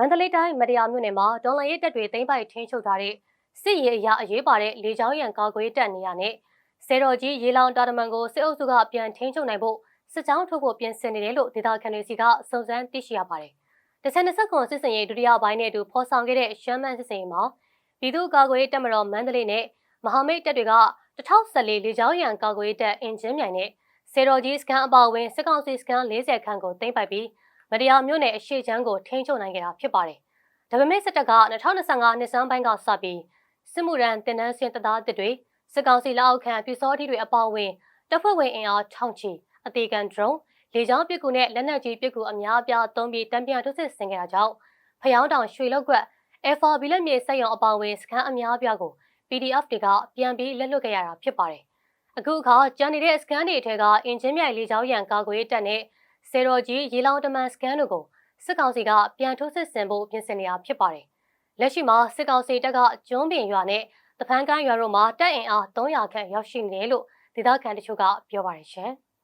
မန္တလေးတိုင်းမတရားမြို့နယ်မှာဒေါ်လာရေးတပ်တွေသိမ်းပိုက်ထိန်းချုပ်ထားတဲ့စစ်ရေးအရာအရေးပါတဲ့လေကြောင်းရန်ကာကွယ်တပ်နေရနဲ့စေတော်ကြီးရေလောင်တာတမန်ကိုစစ်အုပ်စုကပြန်ထိန်းချုပ်နိုင်ဖို့စစ်ကြောင်းထုတ်ဖို့ပြင်ဆင်နေတယ်လို့ဒေသခံတွေစီကစုံစမ်းသိရှိရပါတယ်။တစ်ဆက်နှစ်ဆက်ခွန်စစ်စင်ရေးဒုတိယပိုင်းနဲ့အတူဖော်ဆောင်ခဲ့တဲ့ရှမ်းမန်းစစ်စင်ရေးမှာပြည်သူ့ကာကွယ်ရေးတပ်မတော်မန္တလေးနဲ့မဟာမိတ်တပ်တွေက2014လေကြောင်းရန်ကာကွယ်ရေးတပ်အင်ဂျင်မြိုင်နဲ့စေတော်ကြီးစကန်အပါအဝင်စစ်ကောင်စီစကန်40ခန်းကိုသိမ်းပိုက်ပြီး မတရားမြို့နယ်အရှိချမ်းကိုထိန်းချုပ်နိုင်ခဲ့တာဖြစ်ပါတယ်။ဒါပေမဲ့စစ်တပ်က2025နှစ်စန်းပိုင်းကစပြီးစစ်မှုရန်တင်နန်းစင်တသားတစ်တွေစစ်ကောင်စီလက်အောက်ခံပြူစောတိတွေအပါအဝင်တပ်ဖွဲ့ဝင်အင်အားထောင်ချီအသေးခံဒရုန်းလေကြောင်းပစ်ကူနဲ့လက်နက်ကြီးပစ်ကူအများအပြားသုံးပြီးတံပြန်ထုတ်စစ်ဆင်ခဲ့တာကြောင့်ဖျောင်းတောင်ရွှေလောက်ကွက် FRB လက်မြေစက်ရုံအပါအဝင်စခန်းအများအပြားကို PDF တွေကပြန်ပြီးလက်လွတ်ခဲ့ရတာဖြစ်ပါတယ်။အခုအခါကြံနေတဲ့စကန်တွေထဲကအင်ဂျင်မြိုင်လေကြောင်းရန်ကာကွယ်တပ်နဲ့ စေတော်ကြီးရေလောင်တမန်စကန်တို့ကိုစစ်ကောင်စီကပြန်ထိုးစစ်ဆင်ဖို့ပြင်ဆင်နေတာဖြစ်ပါတယ်။လက်ရှိမှာစစ်ကောင်စီတပ်ကကျွန်းပင်ရွာနဲ့တဖန်ကန်းရွာတို့မှာတပ်အင်အား300ခန့်ရောက်ရှိနေတယ်လို့ဒေသခံတချို့ကပြောပါတယ်ရှင်။